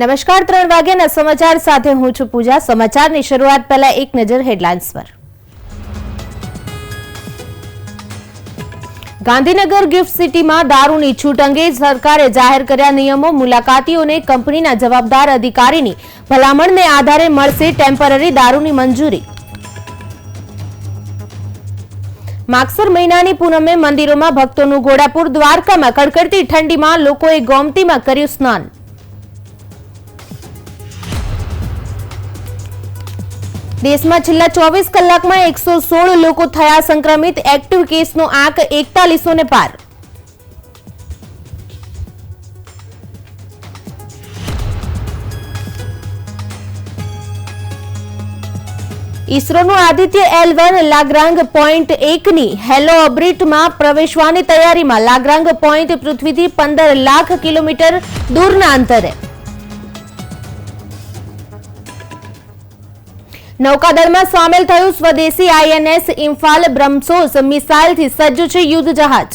નમસ્કાર, ત્રણ વાગ્યાના સમાચાર સાથે હું છું પૂજા. સમાચારની શરૂઆત પહેલા એક નજર હેડલાઇન્સ પર. ગાંધીનગર ગિફ્ટ સિટીમાં દારૂની છૂટ અંગે સરકારે જાહેર કર્યા નિયમો. મુલાકાતીઓને કંપનીના જવાબદાર અધિકારીની ભલામણને આધારે મળશે ટેમ્પરરી દારૂની મંજૂરી. માગસર મહિનાની પૂનમે મંદિરોમાં ભક્તોનું ઘોડાપુર દ્વારકામાં કડકડતી ઠંડીમાં લોકોએ ગોમતીમાં કર્યું સ્નાન. દેશમાં છેલ્લા ચોવીસ કલાકમાં એકસો સોળ લોકો થયા સંક્રમિત. એક્ટિવ કેસનો આંક એકતાલીસો ને પાર. ઇસરોનું Aditya L one Lagrange point એકની હેલો ઓબ્રિટમાં પ્રવેશવાની તૈયારીમાં લાગ્રાંગ પોઈન્ટ પૃથ્વીથી પંદર લાખ કિલોમીટર દૂરના અંતરે. નૌકાદળમાં સામેલ થયું સ્વદેશી આઈએનએસ ઇમ્ફાલ બ્રહ્મસોસ મિસાઇલથી સજ્જ છે યુદ્ધ જહાજ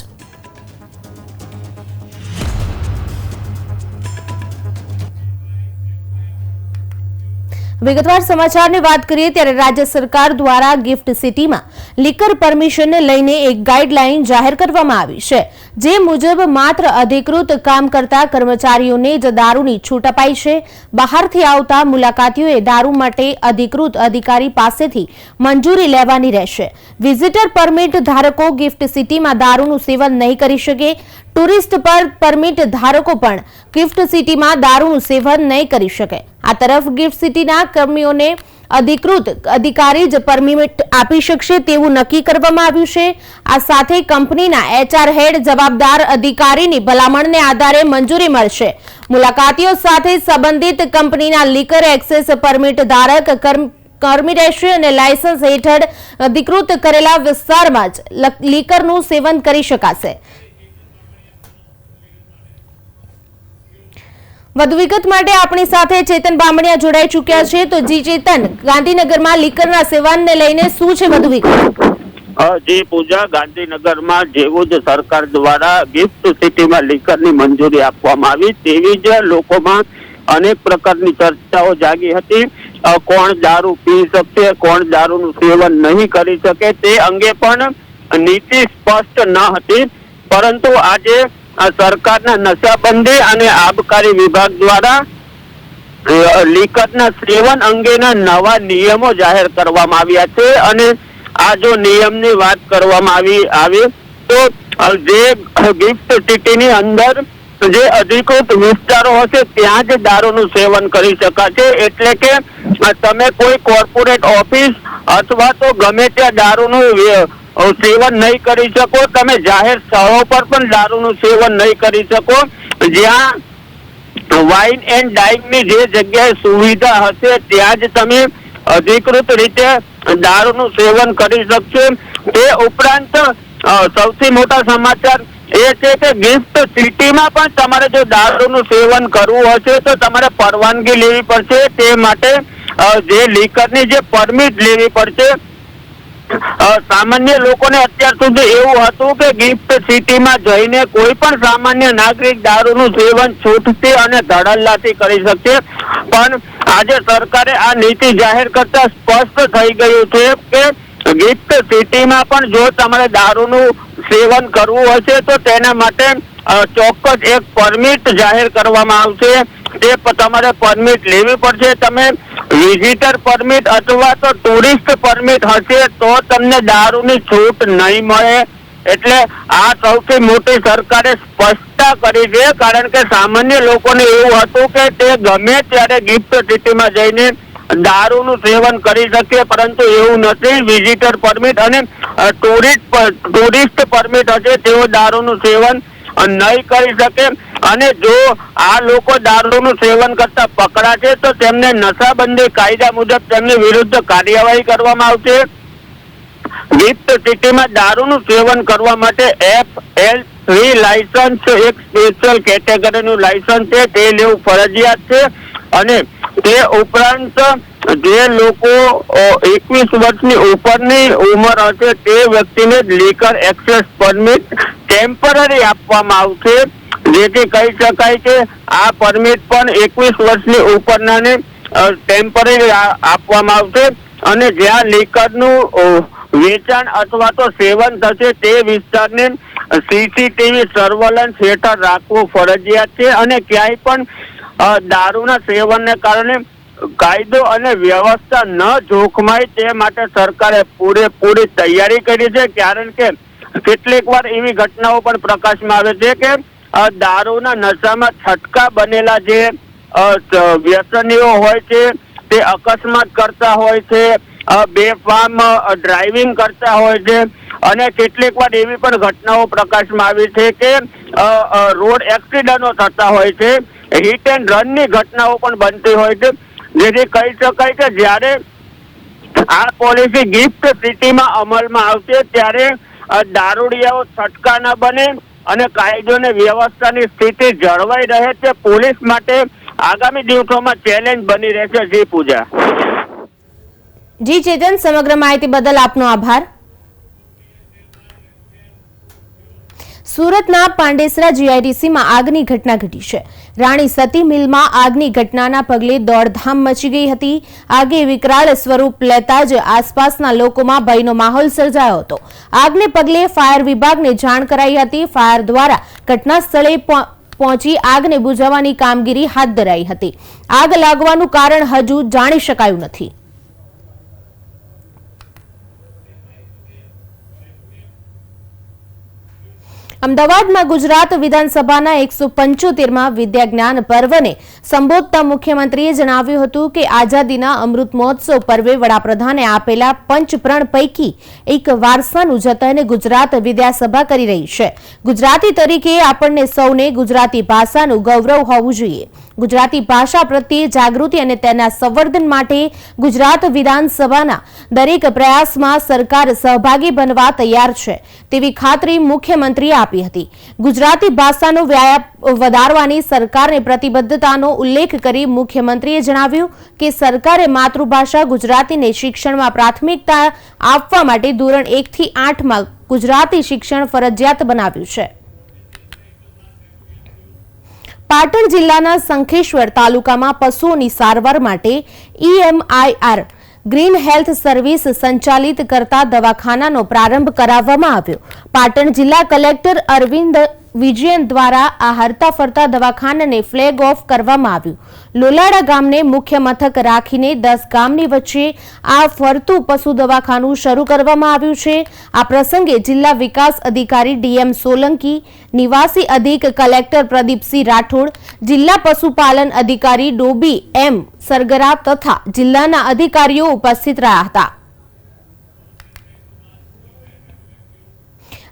વિગતવાર સમાચારની વાત કરીએ ત્યારે રાજ્ય સરકાર દ્વારા ગિફ્ટ સિટીમાં લિકર પરમિશનને લઈને એક ગાઈડલાઈન જાહેર કરવામાં આવી છે, જે મુજબ માત્ર અધિકૃત કામ કરતા કર્મચારીઓને જ દારૂની છૂટ અપાઈ છે. બહારથી આવતા મુલાકાતીઓએ દારૂ માટે અધિકૃત અધિકારી પાસેથી મંજૂરી લેવાની રહેશે. વિઝિટર પરમિટ ધારકો ગિફ્ટ સિટીમાં દારૂનું સેવન નહીં કરી શકે. ટુરિસ્ટ પર પરમિટ ધારકો પણ ગિફ્ટ સિટીમાં દારૂનું સેવન નહીં કરી શકે. આ તરફ ગિફ્ટ સિટીના કર્મીઓને અધિકૃત અધિકારી જ પરમિટ આપી શકશે તેવું નક્કી કરવામાં આવ્યું છે. આ સાથે કંપનીના એચઆર હેડ જવાબદાર અધિકારીની ભલામણને આધારે મંજૂરી મળશે. મુલાકાતીઓ સાથે સંબંધિત કંપનીના લીકર એક્સેસ પરમિટ ધારક કર્મ- રહેશે અને લાયસન્સ હેઠળ અધિકૃત કરેલા વિસ્તારમાં જ લીકરનું સેવન કરી શકાશે. વધુ વિગત માટે આપણી સાથે ચેતન બામણિયા જોડાઈ ચૂક્યા છે. તો જી ચેતન, ગાંધીનગરમાં લીકરના સેવનને લઈને શું છે વધુ વિગત? જે પૂજા, ગાંધીનગરમાં જેવું જ સરકાર દ્વારા ગિફ્ટ સિટીમાં લીકરની મંજૂરી આપવામાં આવી. તેવી જ લોકોમાં અનેક પ્રકારની ચર્ચાઓ જાગી હતી. કોણ દારૂ પી શકશે, કોણ દારૂનું સેવન નહીં કરી શકે તે અંગે પણ નીતિ સ્પષ્ટ ન હતી. પરંતુ આજે સરકારના નશાબંધી અને આબકારી વિભાગ દ્વારા લિકટના સેવન અંગેના નવા નિયમો જાહેર કરવામાં આવ્યા છે અને આ જો નિયમની વાત કરવામાં આવી, આવે તો જે ગિફ્ટ સિટીની અંદર જે અધિકૃત વિસ્તારો હશે ત્યાં જ દારૂનું સેવન કરી શકાશે. એટલે કે તમે કોઈ કોર્પોરેટ ઓફિસ અથવા તો ગમે ત્યાં દારૂનું સેવન નહીં કરી શકો, તમે જાહેર સ્થળો પર પણ દારૂનું સેવન નહીં કરી શકો. જ્યાં વાઇન એન્ડ ડાઇનની જે જગ્યાએ સુવિધા હશે, ત્યાં જ તમે અધિકૃત રીતે દારૂનું સેવન કરી શકશો. તે ઉપરાંત સૌથી મોટા સમાચાર એ છે કે ગિફ્ટ સિટીમાં પણ તમારે જો દારૂનું સેવન કરવું હશે, તો તમારે પરવાનગી લેવી પડશે. તે માટે જે લીકરની જે પરમિટ લેવી પડશે સામાન્ય લોકોને અત્યાર સુધી એવું હતું કે ગિફ્ટ સિટીમાં જઈને કોઈ પણ સામાન્ય નાગરિક દારૂનું સેવન છૂટથી અને ધડલ્લાથી કરી શકશે. પણ આજે સરકારે આ નીતિ જાહેર કરતા સ્પષ્ટ થઈ ગયું છે કે ગિફ્ટ સિટીમાં પણ જો તમારે દારૂનું સેવન કરવું હશે તો તેના માટે ચોક્કસ એક પરમિટ જાહેર કરવામાં આવશે. તે તમારે પરમિટ લેવી પડશે. તમે વિઝિટર પરમિટ અથવા તો ટુરિસ્ટ પરમિટ હશે તો તમને દારૂની છૂટ નહીં મળે. એટલે આ સૌથી મોટી સરકારે સ્પષ્ટતા કરી છે, કારણ કે સામાન્ય લોકોને એવું હતું કે તે ગમે ત્યારે ગિફ્ટ સિટીમાં જઈને દારૂનું સેવન કરી શકે, પરંતુ એવું નથી. વિઝિટર પરમિટ અને ટુરિસ્ટ ટુરિસ્ટ પરમિટ હશે, તેઓ દારૂનું સેવન નહીં કરી શકે. અને જો આ લોકો દારૂનું સેવન કરતા પકડાશે, તો તેમને નશાબંધી કાયદા મુજબ તેમની વિરુદ્ધ કાર્યવાહી કરવામાં આવશે. વિપ્ત સિટીમાં દારૂનું સેવન કરવા માટે એફ એલ થ્રી લાયસન્સ, એક સ્પેશિયલ કેટેગરીનું લાયસન્સ છે, તે લેવું ફરજિયાત છે. અને તે ઉપરાંત જે લોકો એકવીસ વર્ષની ઉપરની ઉંમર હશે તે વ્યક્તિને લીકર એક્સેસ પરમિટ ટેમ્પરરી આપવામાં આવશે. જેથી કહી શકાય કે આ પરમિટ પણ એકવીસ વર્ષની ઉપરનાને ટેમ્પરરી આપવામાં આવશે. અને જ્યાં લીકરનું વેચાણ અથવા તો સેવન થશે તે વિસ્તારને સીસીટીવી સર્વેલન્સ હેઠળ રાખવું ફરજિયાત છે. અને ક્યાંય પણ દારૂના સેવનને કારણે કાયદો અને વ્યવસ્થા ન જોખમાય તે માટે સરકારે પૂરેપૂરી તૈયારી કરી છે, કારણ કે કેટલીક વાર એવી ઘટનાઓ પણ પ્રકાશમાં આવે છે કે દારૂના નશામાં છટકા બનેલા જે વ્યસનીઓ હોય છે, તે અકસ્માત કરતા હોય છે બેફામ ડ્રાઇવિંગ કરતા હોય છે, અને કેટલીક વાર એવી પણ ઘટનાઓ પ્રકાશમાં આવી છે કે રોડ એક્સિડન્ટો થતા હોય છે, હિટ એન્ડ રનની ઘટનાઓ પણ બનતી હોય છે. જેથી કહી શકાય કે જ્યારે આ પોલિસી ગિફ્ટ સિટીમાં અમલમાં આવશે, ત્યારે દારૂડિયાઓ છટકા ન બને અને કાયદો અને વ્યવસ્થાની સ્થિતિ જળવાઈ રહે તે પોલીસ માટે આગામી દિવસોમાં ચેલેન્જ બની રહેશે. જી પૂજા. જી ચેતન, સમગ્ર માહિતી બદલ આપનો આભાર. સુરતના પાંડેસરા જીઆઈડીસીમાં આગની ઘટના ઘટી છે. રાણી સતી મિલમાં આગની ઘટનાના પગલે દોડધામ મચી ગઈ હતી. આગે વિકરાળ સ્વરૂપ લેતા જ આસપાસના લોકોમાં ભયનો માહોલ સર્જાયો હતો. આગને પગલે ફાયર વિભાગને જાણ કરાઈ હતી. ફાયર દ્વારા ઘટના સ્થળે પહોંચી આગને બુઝાવવાની કામગીરી હાથ ધરાઈ હતી. આગ લાગવાનું કારણ હજુ જાણી શકાયું નથી. અમદાવાદમાં ગુજરાત વિધાનસભાના એકસો પંચોતેરમાં વિદ્યા જ્ઞાન પર્વને સંબોધતા મુખ્યમંત્રીએ જણાવ્યું હતું કે આઝાદીના અમૃત મહોત્સવ પર્વે વડાપ્રધાને આપેલા પંચપ્રણ પૈકી એક વારસાનું જતન ગુજરાત વિદ્યાસભા કરી રહી છે. ગુજરાતી તરીકે આપણને સૌને ગુજરાતી ભાષાનું ગૌરવ હોવું જોઈએ. ગુજરાતી ભાષા પ્રત્યે જાગૃતિ અને તેના સંવર્ધન માટે ગુજરાત વિધાનસભાના દરેક પ્રયાસમાં સરકાર સહભાગી બનવા તૈયાર છે તેવી ખાતરી મુખ્યમંત્રીએ આપી હતી. ગુજરાતી ભાષાનો વ્યાપ વધારવાની સરકારની પ્રતિબદ્ધતાનો ઉલ્લેખ કરી મુખ્યમંત્રીએ જણાવ્યું કે સરકારે માતૃભાષા ગુજરાતીને શિક્ષણમાં પ્રાથમિકતા આપવા માટે ધોરણ એકથી આઠમાં ગુજરાતી શિક્ષણ ફરજિયાત બનાવ્યું છે. પાટણ જિલ્લાના શંખેશ્વર તાલુકામાં પશુઓની સારવાર માટે ઈએમઆઈઆર ગ્રીન હેલ્થ સર્વિસ સંચાલિત કરતા દવાખાનાનો પ્રારંભ કરાવવામાં આવ્યો. પાટણ જિલ્લા કલેક્ટર અરવિંદ વિજયન દ્વારા આ હરતા ફરતા દવાખાનાને ફ્લેગ ઓફ કરવામાં આવ્યું. લોલાડા ગામને મુખ્ય મથક રાખીને દસ ગામની વચ્ચે આ ફરતું પશુ દવાખાનું શરૂ કરવામાં આવ્યું છે. આ પ્રસંગે જિલ્લા વિકાસ અધિકારી ડીએમ સોલંકી, નિવાસી અધિક કલેક્ટર પ્રદીપસિંહ રાઠોડ, જિલ્લા પશુપાલન અધિકારી ડોબી એમ સરગરા તથા જિલ્લાના અધિકારીઓ ઉપસ્થિત રહ્યા હતા.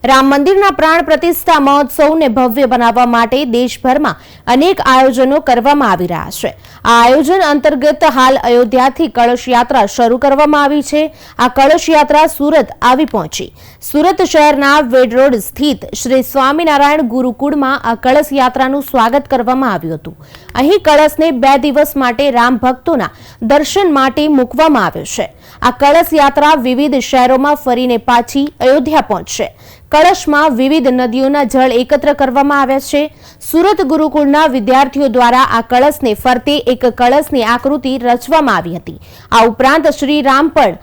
રામ મંદિરના પ્રાણ પ્રતિષ્ઠા મહોત્સવને ભવ્ય બનાવવા માટે દેશભરમાં અનેક આયોજનો કરવામાં આવી રહ્યા છે. આ આયોજન અંતર્ગત હાલ અયોધ્યાથી કળશ યાત્રા શરૂ કરવામાં આવી છે. આ કળશ યાત્રા સુરત આવી પહોંચી. સુરત શહેરના વેડ રોડ સ્થિત શ્રી સ્વામિનારાયણ ગુરુકુળમાં આ કળશ યાત્રાનું સ્વાગત કરવામાં આવ્યું હતું. અહીં કળશને બે દિવસ માટે રામ ભક્તોના દર્શન માટે મૂકવામાં આવ્યો છે. આ કળશ યાત્રા વિવિધ શહેરોમાં ફરીને પાછી અયોધ્યા પહોંચશે. કળશમાં વિવિધ નદીઓના જળ એકત્ર કરવામાં આવ્યા છે. સુરત ગુરુકુળના વિદ્યાર્થીઓ દ્વારા આ કળશને ફરતે એક કળશની આકૃતિ રચવામાં આવી હતી. આ ઉપરાંત શ્રી રામ પણ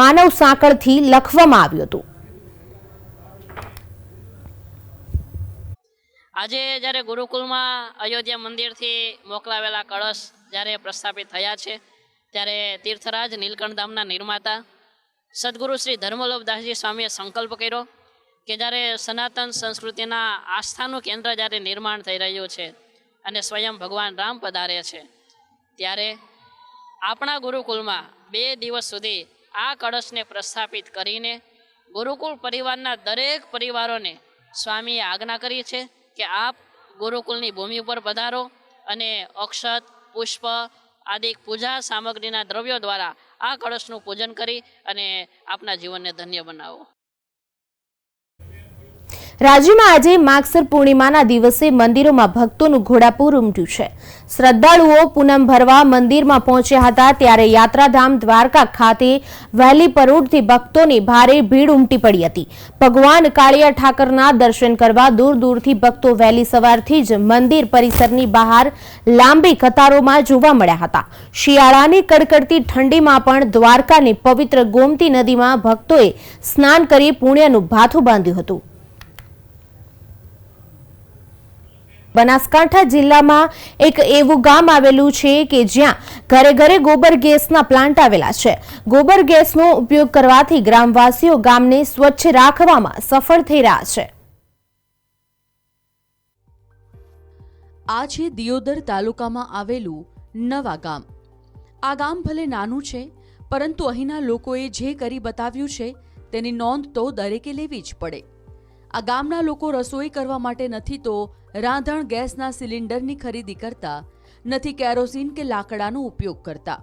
માનવ સાંકળથી લખવામાં આવ્યું હતું. આજે જ્યારે ગુરુકુલમાં અયોધ્યા મંદિરથી મોકલાવેલા કળશ જ્યારે પ્રસ્થાપિત થયા છે, ત્યારે તીર્થરાજ નીલકંઠ ધામના નિર્માતા સદગુરુ શ્રી ધર્મલોભદાસજી સ્વામીએ સંકલ્પ કર્યો કે જ્યારે સનાતન સંસ્કૃતિના આસ્થાનું કેન્દ્ર જ્યારે નિર્માણ થઈ રહ્યું છે અને સ્વયં ભગવાન રામ પધારે છે, ત્યારે આપણા ગુરુકુલમાં બે દિવસ સુધી આ કળશને પ્રસ્થાપિત કરીને ગુરુકુળ પરિવારના દરેક પરિવારોને સ્વામીએ આજ્ઞા કરી છે કે આપ ગુરુકુલની ભૂમિ ઉપર પધારો અને અક્ષત, પુષ્પ આદિ પૂજા સામગ્રીના દ્રવ્યો દ્વારા આ કળશનું પૂજન કરી અને આપના જીવનને ધન્ય બનાવો. રાજ્યમાં આજે માગસર પૂર્ણિમાના દિવસે મંદિરોમાં ભક્તોનું ઘોડાપૂર ઉમટ્યું છે. શ્રદ્ધાળુઓ પૂનમ ભરવા મંદિરમાં પહોંચ્યા હતા ત્યારે યાત્રાધામ દ્વારકા ખાતે વહેલી પરોઢથી ભક્તોની ભારે ભીડ ઉમટી પડી હતી. ભગવાન કાળિયા ઠાકરના દર્શન કરવા દૂર દૂરથી ભક્તો વહેલી સવારથી જ મંદિર પરિસરની બહાર લાંબી કતારોમાં જોવા મળ્યા હતા. શિયાળાની કડકડતી ઠંડીમાં પણ દ્વારકાની પવિત્ર ગોમતી નદીમાં ભક્તોએ સ્નાન કરી પુણ્યનું ભાથું બાંધ્યું હતું. બનાસકાંઠા જિલ્લામાં એક એવું ગામ આવેલું છે કે જ્યાં ઘરે ઘરે ગોબર ગેસના પ્લાન્ટ આવેલા છે. ગોબર ગેસનો ઉપયોગ કરવાથી ગ્રામવાસીઓ ગામને સ્વચ્છ રાખવામાં સફળ થઈ રહ્યા છે. આ છે દિયોદર તાલુકામાં આવેલું નવા ગામ. આ ગામ ભલે નાનું છે, પરંતુ અહીંના લોકોએ જે કરી બતાવ્યું છે, તેની નોંધ તો દરેકે લેવી જ પડે. આ ગામના લોકો રસોઈ કરવા માટે નથી તો રાંધણ ગેસના સિલિન્ડરની ખરીદી કરતા નથી કેરોસીન કે લાકડાનો ઉપયોગ કરતા.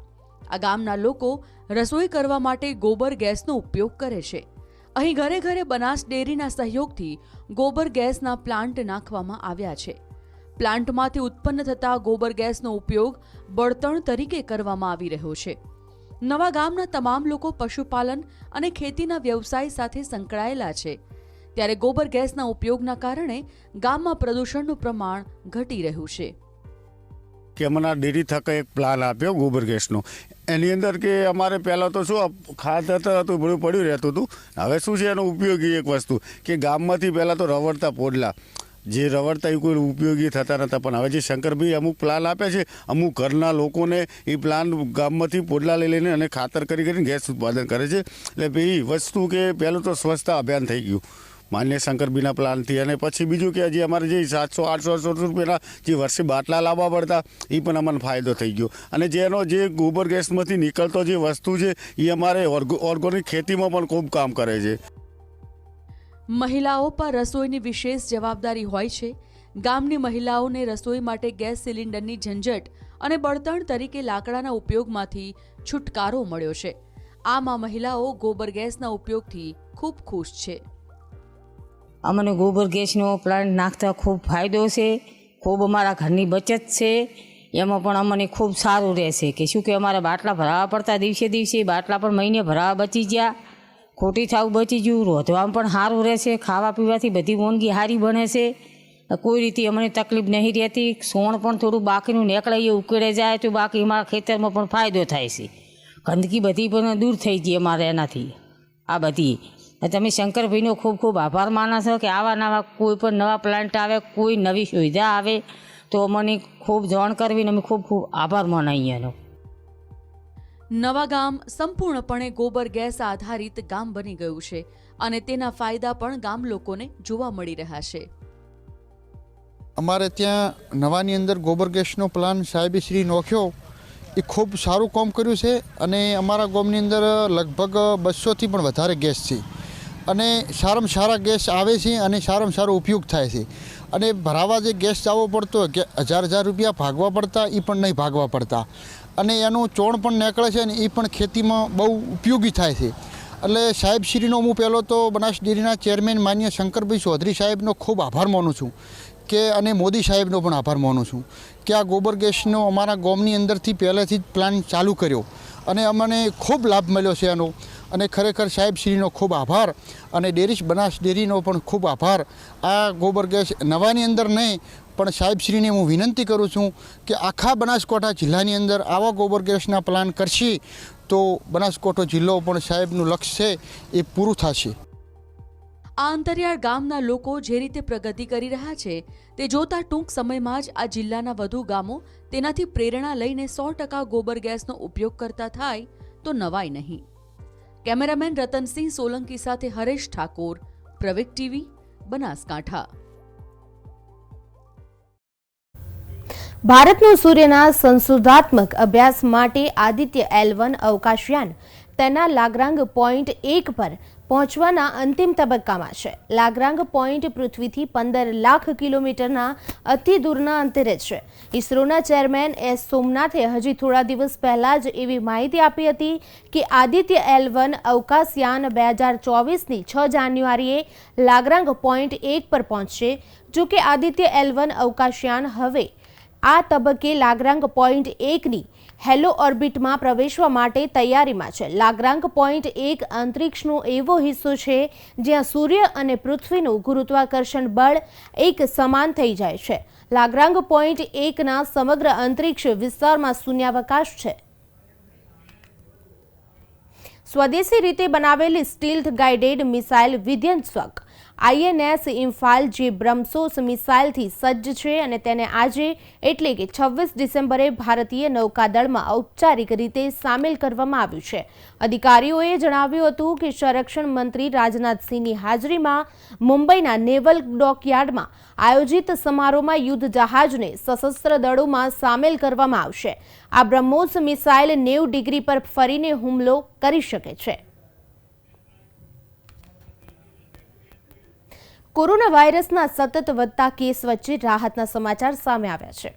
આ ગામના લોકો રસોઈ કરવા માટે ગોબર ગેસનો ઉપયોગ કરે છે. અહીં ઘરે ઘરે બનાસ ડેરીના સહયોગથી ગોબર ગેસના પ્લાન્ટ નાખવામાં આવ્યા છે. પ્લાન્ટમાંથી ઉત્પન્ન થતા ગોબર ગેસનો ઉપયોગ બળતણ તરીકે કરવામાં આવી રહ્યો છે. નવા ગામના તમામ લોકો પશુપાલન અને ખેતીના વ્યવસાય સાથે સંકળાયેલા છે. ત્યારે ગોબર ગેસના ઉપયોગના કારણે ગામમાં પ્રદૂષણનું પ્રમાણ ઘટી રહ્યું છે. કે અમને ડેરી થકે એક પ્લાન આપ્યો ગોબર ગેસનો. એની અંદર કે અમારે પહેલાં તો શું ખાતર હતું, બધું પડ્યું રહેતું હતું. હવે શું છે એનો ઉપયોગી એક વસ્તુ, કે ગામમાંથી પહેલાં તો રવડતા પોડલા. જે રવડતા એ કોઈ ઉપયોગી થતા નહોતા, પણ હવે જે શંકરભાઈ અમુક પ્લાન આપે છે, અમુક ઘરના લોકોને એ પ્લાન ગામમાંથી પોડલા લઈ લઈને અને ખાતર કરી કરીને ગેસ ઉત્પાદન કરે છે. એટલે ભાઈ વસ્તુ કે પહેલું તો સ્વચ્છતા અભિયાન થઈ ગયું. માન્ય શંકરબીના પ્લાનથી અને પછી બીજું કે હજી અમારે જે સાતસો, આઠસો આઠસો રૂપિયાના જે વર્ષે બાટલા લાવવા પડતા એ પણ અમને ફાયદો થઈ ગયો. અને જેનો જે ગોબર ગેસમાંથી નીકળતો જે વસ્તુ છે એ અમારે ઓર્ગોનિક ખેતીમાં પણ ખૂબ કામ કરે છે. મહિલાઓ પર રસોઈની વિશેષ જવાબદારી હોય છે. ગામની મહિલાઓને રસોઈ માટે ગેસ સિલિન્ડરની ઝંઝટ અને બળતણ તરીકે લાકડાના ઉપયોગમાંથી છુટકારો મળ્યો છે. આમ મહિલાઓ ગોબર ગેસના ઉપયોગથી ખૂબ ખુશ છે. અમને ગોબર ગેસનો પ્લાન્ટ નાખતા ખૂબ ફાયદો છે, ખૂબ અમારા ઘરની બચત છે, એમાં પણ અમને ખૂબ સારું રહેશે કે શું કે અમારા બાટલા ભરાવા પડતા દિવસે દિવસે, બાટલા પણ મહિને ભરાવા બચી ગયા. ખોટી થાવું બચી ગયું, રોધવામાં પણ સારું રહેશે, ખાવા પીવાથી બધી વાનગી સારી બને છે. કોઈ રીતે અમને તકલીફ નહીં રહેતી, સોણ પણ થોડું બાકીનું નીકળે એ ઉકેળે જાય તો બાકી અમારા ખેતરમાં પણ ફાયદો થાય છે. ગંદકી બધી પણ દૂર થઈ ગઈ અમારે એનાથી. આ બધી તમે શંકરભાઈનો ખૂબ ખૂબ આભાર માનો છો કે આવા નવા કોઈ પણ નવા પ્લાન્ટ આવે કોઈ નવી સુવિધા આવે તો અમને ખૂબ જાણ કરવી ને અમે ખૂબ ખૂબ આભાર માનાઈએ એનો નવા ગામ સંપૂર્ણપણે ગોબર ગેસ આધારિત ગામ બની ગયું છે અને તેના ફાયદા પણ ગામ લોકોને જોવા મળી રહ્યા છે. અમારે ત્યાં નવાની અંદર ગોબર ગેસનો પ્લાન સાહેબે શ્રી નોખ્યો. એ ખૂબ સારું કામ કર્યું છે અને અમારા ગામની અંદર લગભગ બસોથી પણ વધારે ગેસ છે. અને સારામાં સારા ગેસ આવે છે અને સારામાં સારો ઉપયોગ થાય છે. અને ભરાવા જે ગેસ જવો પડતો કે હજાર હજાર રૂપિયા ભાગવા પડતા એ પણ નહીં ભાગવા પડતા. અને એનું ચોણ પણ નીકળે છે અને એ પણ ખેતીમાં બહુ ઉપયોગી થાય છે. એટલે સાહેબશ્રીનો હું પહેલો તો બનાસ ડેરીના ચેરમેન માન્ય શંકરભાઈ ચૌધરી સાહેબનો ખૂબ આભાર માનું છું. કે અને મોદી સાહેબનો પણ આભાર માનું છું. કે આ ગોબર ગેસનો અમારા ગામની અંદરથી પહેલેથી જ પ્લાન ચાલુ કર્યો. અને અમને ખૂબ લાભ મળ્યો છે એનો. અને ખરેખર સાહેબશ્રીનો ખૂબ આભાર અને ડેરીશ બનાસ ડેરીનો પણ ખૂબ આભાર. આ ગોબર ગેસ નવાની અંદર નહીં, પણ સાહેબશ્રીને હું વિનંતી કરું છું કે આખા બનાસકાંઠા જિલ્લાની અંદર આવા ગોબર ગેસના પ્લાન કરશે, તો બનાસકાંઠો જિલ્લો પણ સાહેબનું લક્ષ્ય છે, એ પૂરું થશે. આ અંતરિયાળ ગામના લોકો જે રીતે પ્રગતિ કરી રહ્યા છે, તે જોતા ટૂંક સમયમાં જ આ જિલ્લાના વધુ ગામો તેનાથી પ્રેરણા લઈને સો ટકા ગોબર ગેસનો ઉપયોગ કરતા થાય, તો નવાય નહીં. કેમેરામેન રતનસિંહ સોલંકી સાથે હરેશ ઠાકોર, પ્રવેક ટીવી, બનાસકાંઠા. ભારતનો સૂર્યના સંશોધાત્મક અભ્યાસ માટે આદિત્ય એલ વન અવકાશયાન તેના લાગ્રાંગ પોઈન્ટ એક પર પહોંચવાના અંતિમ તબક્કામાં છે. લાગરાંગ પોઈન્ટ પૃથ્વીથી પંદર લાખ કિલોમીટરના અતિ દૂરના અંતરે છે. ઇસરોના ચેરમેન એસ સોમનાથે હજી થોડા દિવસ પહેલા જ એવી માહિતી આપી હતી કે આદિત્ય એલ વન અવકાશયાન બે હજાર ચોવીસની છ જાન્યુઆરીએ લાગરાંગ પોઈન્ટ એક પર પહોંચશે. જો કે આદિત્ય એલ વન અવકાશયાન હવે આ તબક્કે લાગરાંગ પોઈન્ટ એકની હેલો ઓર્બિટમાં પ્રવેશવા માટે તૈયારીમાં છે. લાગ્રાંક પોઈન્ટ એક અંતરિક્ષનો એવો હિસ્સો છે, જ્યાં સૂર્ય અને પૃથ્વીનું ગુરુત્વાકર્ષણ બળ એક સમાન થઈ જાય છે. લાગ્રાંક પોઈન્ટ એકના સમગ્ર અંતરિક્ષ વિસ્તારમાં શૂન્યાવકાશ છે. સ્વદેશી રીતે બનાવેલી સ્ટીલ્થ ગાઇડેડ મિસાઇલ વિધ્વંસક આઈએનએસ ઇમ્ફાલ જે બ્રહ્મસોસ મિસાઇલથી સજ્જ છે અને તેને આજે એટલે કે છવ્વીસ ડિસેમ્બરે ભારતીય નૌકાદળમાં ઔપચારિક રીતે સામેલ કરવામાં આવ્યું છે. અધિકારીઓએ જણાવ્યું હતું કે સંરક્ષણ મંત્રી રાજનાથસિંહની હાજરીમાં મુંબઈના નેવલ ડોકયાર્ડમાં આયોજિત સમારોહમાં યુદ્ધ જહાજને સશસ્ત્ર દળોમાં સામેલ કરવામાં આવશે. આ બ્રહ્મોસ મિસાઇલ નેવ ડિગ્રી પર ફરીને હુમલો કરી શકે છે. કોરોના વાયરસના સતત વધતા કેસ વચ્ચે રાહતના સમાચાર સામે આવ્યા છે.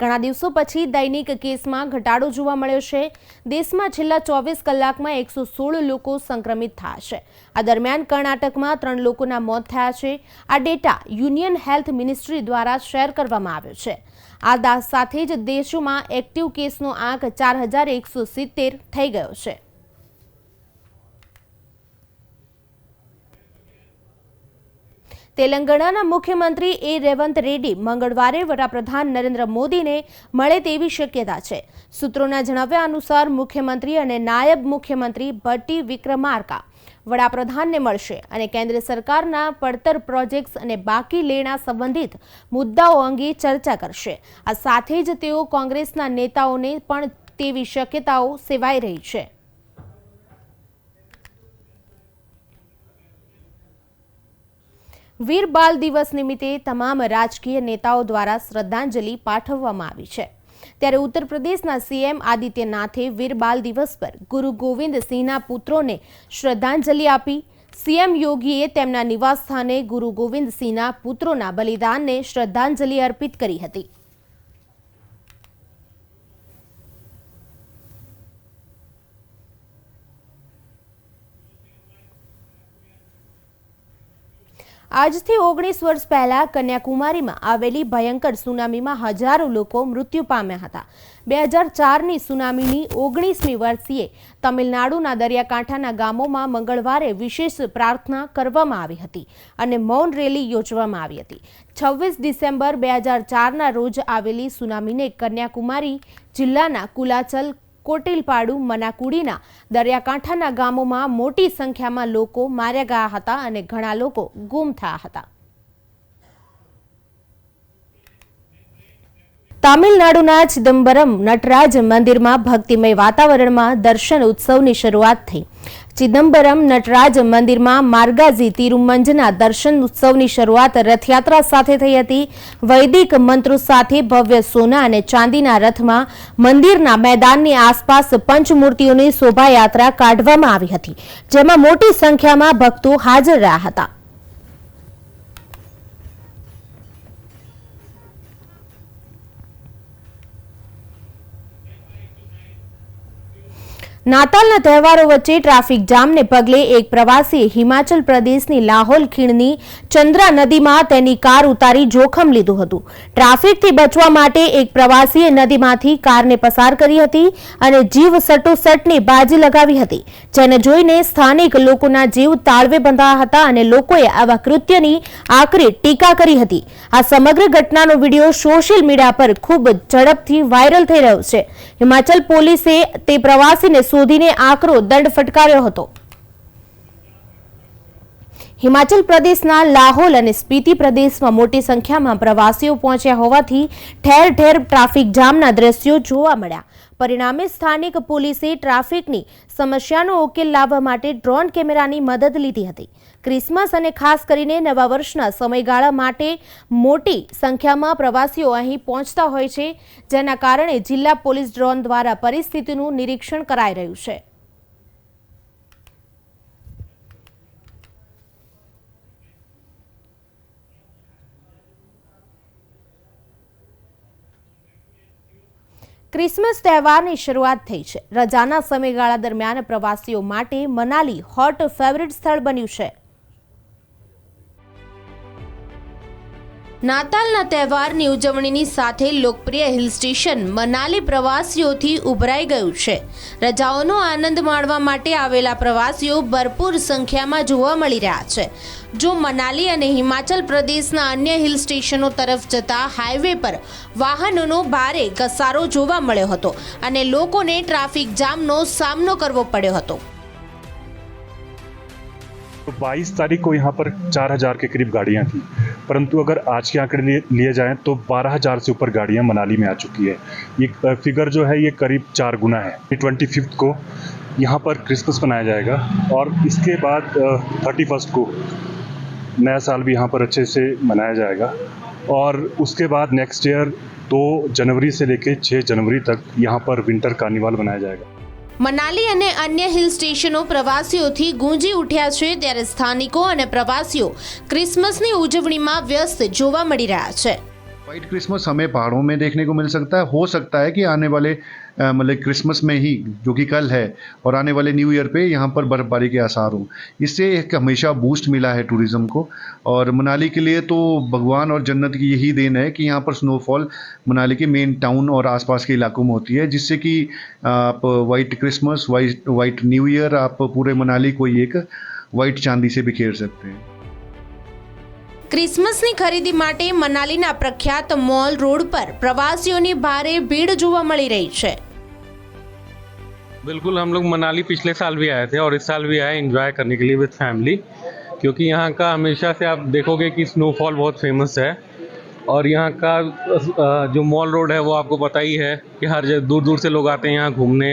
ઘણા દિવસો પછી દૈનિક કેસમાં ઘટાડો જોવા મળ્યો છે. દેશમાં છેલ્લા ચોવીસ કલાકમાં એકસો સોળ લોકો સંક્રમિત થયા છે. આ દરમિયાન કર્ણાટકમાં ત્રણ લોકોના મોત થયા છે. આ ડેટા યુનિયન હેલ્થ મિનિસ્ટ્રી દ્વારા શેર કરવામાં આવ્યો છે. આ સાથે જ દેશોમાં એક્ટિવ કેસનો આંક ચાર હજાર એકસો સિત્તેર થઈ ગયો છે. તેલંગાણાના મુખ્યમંત્રી એ રેવંત રેડ્ડી મંગળવારે વડાપ્રધાન નરેન્દ્ર મોદીને મળે તેવી શક્યતા છે. સૂત્રોના જણાવ્યા અનુસાર મુખ્યમંત્રી અને નાયબ મુખ્યમંત્રી ભટ્ટી વિક્રમાર્કા વડાપ્રધાનને મળશે અને કેન્દ્ર સરકારના પડતર પ્રોજેક્ટ્સ અને બાકી લેણા સંબંધિત મુદ્દાઓ અંગે ચર્ચા કરશે. આ સાથે જ તેઓ કોંગ્રેસના નેતાઓને પણ તેવી શક્યતાઓ સેવાઈ રહી છે. વીર બાલ દિવસ નિમિત્તે તમામ રાજકીય નેતાઓ દ્વારા શ્રદ્ધાંજલિ પાઠવવામાં આવી છે. ત્યારે ઉત્તર પ્રદેશના સીએમ આદિત્યનાથે વીર બાલ દિવસ પર ગુરુ ગોવિંદસિંહના પુત્રોને શ્રદ્ધાંજલિ આપી, સીએમ યોગીએ તેમના નિવાસસ્થાને ગુરુ ગોવિંદસિંહના પુત્રોના બલિદાનને શ્રદ્ધાંજલિ અર્પિત કરી હતી. આજથી ઓગણીસ વર્ષ પહેલા કન્યાકુમારીમાં આવેલી ભયંકર સુનામીમાં હજારો લોકો મૃત્યુ પામ્યા હતા. બે હજાર ચારની સુનામીની ઓગણીસમી વર્ષીએ તમિલનાડુના દરિયાકાંઠાના ગામોમાં મંગળવારે વિશેષ પ્રાર્થના કરવામાં આવી હતી અને મૌન રેલી યોજવામાં આવી હતી. છવ્વીસ ડિસેમ્બર બે હજાર ચારના રોજ આવેલી સુનામીને કન્યાકુમારી જિલ્લાના કુલાચલ કોટિલપાડુ, મનાકુડીના દરિયાકાંઠાના ગામોમાં મોટી સંખ્યામાં લોકો માર્યા ગયા હતા અને ઘણા લોકો ગુમ થયા હતા. તામિલનાડુના ચિદમ્બરમ નટરાજ મંદિરમાં ભક્તિમય વાતાવરણમાં દર્શન ઉત્સવની શરૂઆત થઈ. ચિદમ્બરમ નટરાજ મંદિરમાં માર્ગાજી તિરુમંજના દર્શન ઉત્સવની શરૂઆત રથયાત્રા સાથે થઈ હતી. વૈદિક મંત્રો સાથે ભવ્ય સોના અને ચાંદીના રથમાં મંદિરના મેદાનની આસપાસ પંચમૂર્તિઓની શોભાયાત્રા કાઢવામાં આવી હતી, જેમાં મોટી સંખ્યામાં ભક્તો હાજર રહ્યા હતા. નાતાલના તહેવારો વચ્ચે ટ્રાફિક જામને પગલે એક પ્રવાસીએ હિમાચલ પ્રદેશની લાહોલ ખીણની ચંદ્રા નદીમાં તેની કાર ઉતારી જોખમ લીધું હતું. ટ્રાફિકથી બચવા માટે એક પ્રવાસીએ નદીમાંથી કારને પસાર કરી હતી અને જીવ સટોસટની બાજી લગાવી હતી. જેને જોઈને સ્થાનિક લોકોના જીવ તાળવે બંધાયા હતા અને લોકોએ આવા કૃત્યની આકરી ટીકા કરી હતી. આ સમગ્ર ઘટનાનો વીડિયો સોશિયલ મીડિયા પર ખૂબ ઝડપથી વાયરલ થઈ રહ્યો છે. હિમાચલ પોલીસે તે પ્રવાસીને શોધીને આકરો દંડ ફટકાર્યો હતો. હિમાચલ પ્રદેશના લાહોલ અને સ્પીતિ પ્રદેશમાં મોટી સંખ્યામાં પ્રવાસીઓ પહોંચ્યા હોવાથી ઠેર ઠેર ટ્રાફિક જામના દ્રશ્યો જોવા મળ્યા. પરિણામે સ્થાનિક પોલીસે ટ્રાફિકની સમસ્યાનો ઉકેલ લાવવા માટે ડ્રોન કેમેરાની મદદ લીધી હતી. ક્રિસમસ અને ખાસ કરીને નવા વર્ષના સમયગાળા માટે મોટી સંખ્યામાં પ્રવાસીઓ અહીં પહોંચતા હોય છે, જેના કારણે જિલ્લા પોલીસ ડ્રોન દ્વારા પરિસ્થિતિનું નિરીક્ષણ કરાઈ રહ્યું છે. ક્રિસમસ તહેવારની શરૂઆત થઈ છે. રજાના સમયગાળા દરમિયાન પ્રવાસીઓ માટે મનાલી હોટ ફેવરિટ સ્થળ બન્યું છે. નાતાલના તહેવારની ઉજવણીની સાથે લોકપ્રિય હિલ સ્ટેશન મનાલી પ્રવાસીઓથી ઉભરાઈ ગયું છે. રજાઓનો આનંદ માણવા માટે આવેલા પ્રવાસીઓ ભરપૂર સંખ્યામાં જોવા મળી રહ્યા છે. જો મનાલી અને હિમાચલ પ્રદેશના અન્ય હિલ સ્ટેશનો તરફ જતા હાઈવે પર વાહનોનો ભારે ઘસારો જોવા મળ્યો હતો અને લોકોને ટ્રાફિક જામનો સામનો કરવો પડ્યો હતો. तो 22 तारीख को यहाँ पर 4000 के करीब गाड़ियाँ थी। परंतु अगर आज के आंकड़े लिए, जाएँ तो 12000 से ऊपर गाड़ियाँ मनाली में आ चुकी है। ये फिगर जो है ये करीब चार गुना है। ट्वेंटी फिफ्थ को यहाँ पर क्रिसमस मनाया जाएगा और इसके बाद थर्टी फ़र्स्ट को नया साल भी यहाँ पर अच्छे से मनाया जाएगा और उसके बाद नेक्स्ट ईयर दो जनवरी से लेकर छः जनवरी तक यहाँ पर विंटर कार्निवाल मनाया जाएगा। મનાલી અને અન્ય હિલ સ્ટેશનો પ્રવાસીઓથી ગુંજી ઉઠ્યા છે ત્યારે સ્થાનિકો અને પ્રવાસીઓ ક્રિસમસની ઉજવણીમાં વ્યસ્ત જોવા મળી રહ્યા છે वाइट क्रिसमस हमें पहाड़ों में देखने को मिल सकता है हो सकता है कि आने वाले अ, मतलब क्रिसमस में ही, जो कि कल है, और आने वाले न्यू ईयर पे यहाँ पर बर्फबारी के आसार हों। इससे एक हमेशा बूस्ट मिला है टूरिज़्म को, और मनाली के लिए तो भगवान और जन्नत की यही देन है कि यहाँ पर स्नोफॉल मनाली के मेन टाउन और आसपास के इलाकों में होती है, जिससे कि आप white Christmas white white New Year आप पूरे मनाली को एक वाइट चांदी से बिखेर सकते हैं। ક્રિસમસની ખરીદી માટે મનાલીના પ્રખ્યાત મોલ રોડ પર પ્રવાસીઓની ભારે ભીડ જોવા મળી રહી છે बिल्कुल हम लोग मनाली पिछले साल भी आए थे और इस साल भी आए एंजॉय करने के लिए विद फैमिली क्योंकि यहाँ का हमेशा से आप देखोगे कि स्नोफॉल बहुत फेमस है और यहाँ का अ, जो मॉल रोड है वो आपको पता ही है कि हर जगह दूर दूर से लोग आते हैं यहाँ घूमने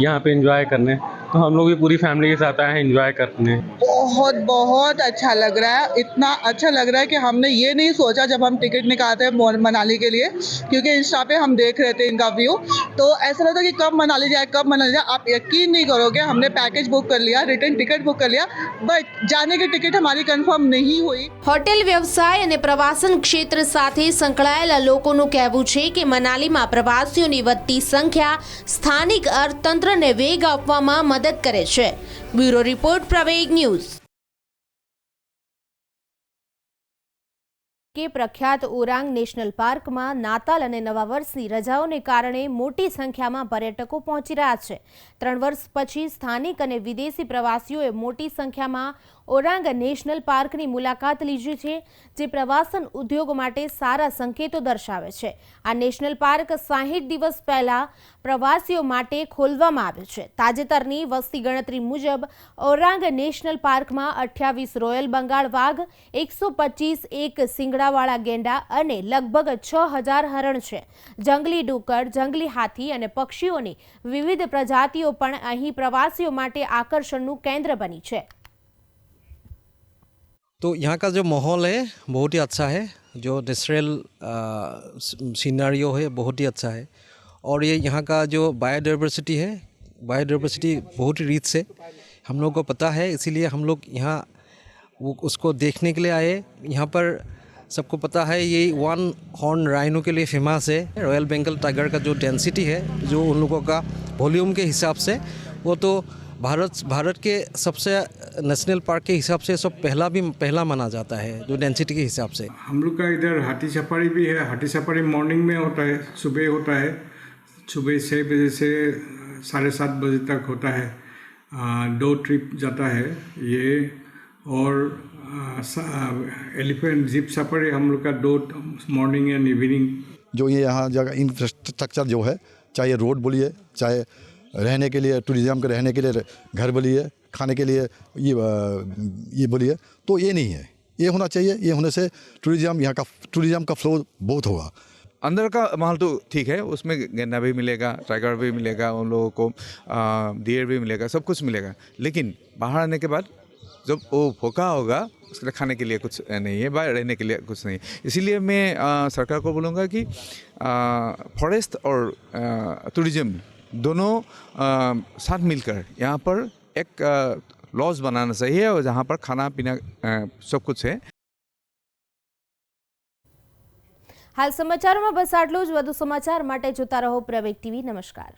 यहाँ पे एंजॉय करने तो हम लोग भी पूरी फैमिली के साथ आए हैं एंजॉय करने बहुत बहुत अच्छा लग रहा है इतना अच्छा लग रहा है कि हमने ये नहीं सोचा जब हम टिकट निकालते हैं मोल- मनाली के लिए क्योंकि इंस्टा पे हम देख रहे थे इनका व्यू तो ऐसा लगता कि कब मनाली जाए कब मनाली जाए आप यकीन नहीं करोगे हमने पैकेज बुक कर लिया रिटर्न टिकट बुक कर लिया बट जाने की टिकट हमारी कंफर्म नहीं हुई હોટેલ વ્યવસાય અને પ્રવાસન ક્ષેત્ર સાથે સંકળાયેલા લોકોનું કહેવું છે કે મનાલીમાં પ્રવાસીઓની વધતી સંખ્યા સ્થાનિક અર્થતંત્રને વેગ આપવામાં મદદ કરે છે Bureau report Praveg news. કે પ્રખ્યાત ઓરાંગ નેશનલ પાર્કમાં નાતાલ અને નવા વર્ષની રજાઓને કારણે મોટી સંખ્યામાં પર્યટકો પહોંચી રહ્યા છે. ત્રણ વર્ષ પછી સ્થાનિક અને વિદેશી પ્રવાસીઓએ મોટી સંખ્યામાં ઓરાંગ નેશનલ પાર્કની મુલાકાત લીધી છે, જે પ્રવાસન ઉદ્યોગ માટે સારા સંકેતો દર્શાવે છે. આ નેશનલ પાર્ક સાહીઠ દિવસ પહેલાં પ્રવાસીઓ માટે ખોલવામાં આવ્યો છે. તાજેતરની વસ્તી ગણતરી મુજબ, ઓરાંગ નેશનલ પાર્કમાં અઠ્યાવીસ રોયલ બંગાળ વાઘ, એકસો પચીસ એક સિંગડાવાળા ગેંડા અને લગભગ છ હજાર હરણ છે જંગલી ડુક્કર જંગલી હાથી અને પક્ષીઓની વિવિધ પ્રજાતિઓ પણ અહીં પ્રવાસીઓ માટે આકર્ષણનું કેન્દ્ર બની છે तो यहाँ का जो माहौल है बहुत ही अच्छा है जो नेचुरल सीनरियो है बहुत ही अच्छा है और ये यहाँ का जो बायोडाइवर्सिटी है बायोडाइवर्सिटी बहुत ही रिच है हम लोग को पता है इसीलिए हम लोग यहाँ वो उसको देखने के लिए आए यहाँ पर सबको पता है, ये वन हॉर्न राइनो के लिए फ़ेमस है। रॉयल बंगाल टाइगर का जो डेंसिटी है, जो उन लोगों का वॉल्यूम के हिसाब से, वो तो भारत भारत के सबसे, नेशनल पार्क के हिसाब से सब पहला भी, पहला माना जाता है, जो डेंसिटी के हिसाब से। हम लोग का इधर हाथी सफारी भी है। हाथी सफारी मॉर्निंग में होता है, सुबह होता है। सुबह छः बजे से साढ़े सात बजे तक होता है। दो ट्रिप जाता है ये, और एलिफेंट जीप सफारी हम लोग का दो मॉर्निंग एंड इवनिंग जो ये यहाँ जगह इंफ्रास्ट्रक्चर जो है चाहे रोड बोलिए चाहे रहने के लिए टूरिज़्म के रहने के लिए घर बोलिए खाने के लिए ये ये बोलिए तो ये नहीं है। ये होना चाहिए ये होने से टूरिज़्म यहाँ का टूरिज़्म का फ्लो बहुत होगा। अंदर का माहौल तो ठीक है उसमें गेंडा भी मिलेगा टाइगर भी मिलेगा उन लोगों को डियर भी मिलेगा सब कुछ मिलेगा। लेकिन बाहर आने के बाद जब वो भूखा होगा उसके लिए खाने के लिए कुछ नहीं है बाहर रहने के लिए कुछ नहीं है इसीलिए मैं आ, सरकार को बोलूँगा कि फॉरेस्ट और टूरिज़्म दोनों आ, साथ मिलकर यहाँ पर एक लॉज बनाना चाहिए और जहाँ पर खाना पीना आ, सब कुछ है હાલ સમાચારોમાં બસ આટલું જ વધુ સમાચાર માટે જોતા રહો પ્રવેગ ટીવી નમસ્કાર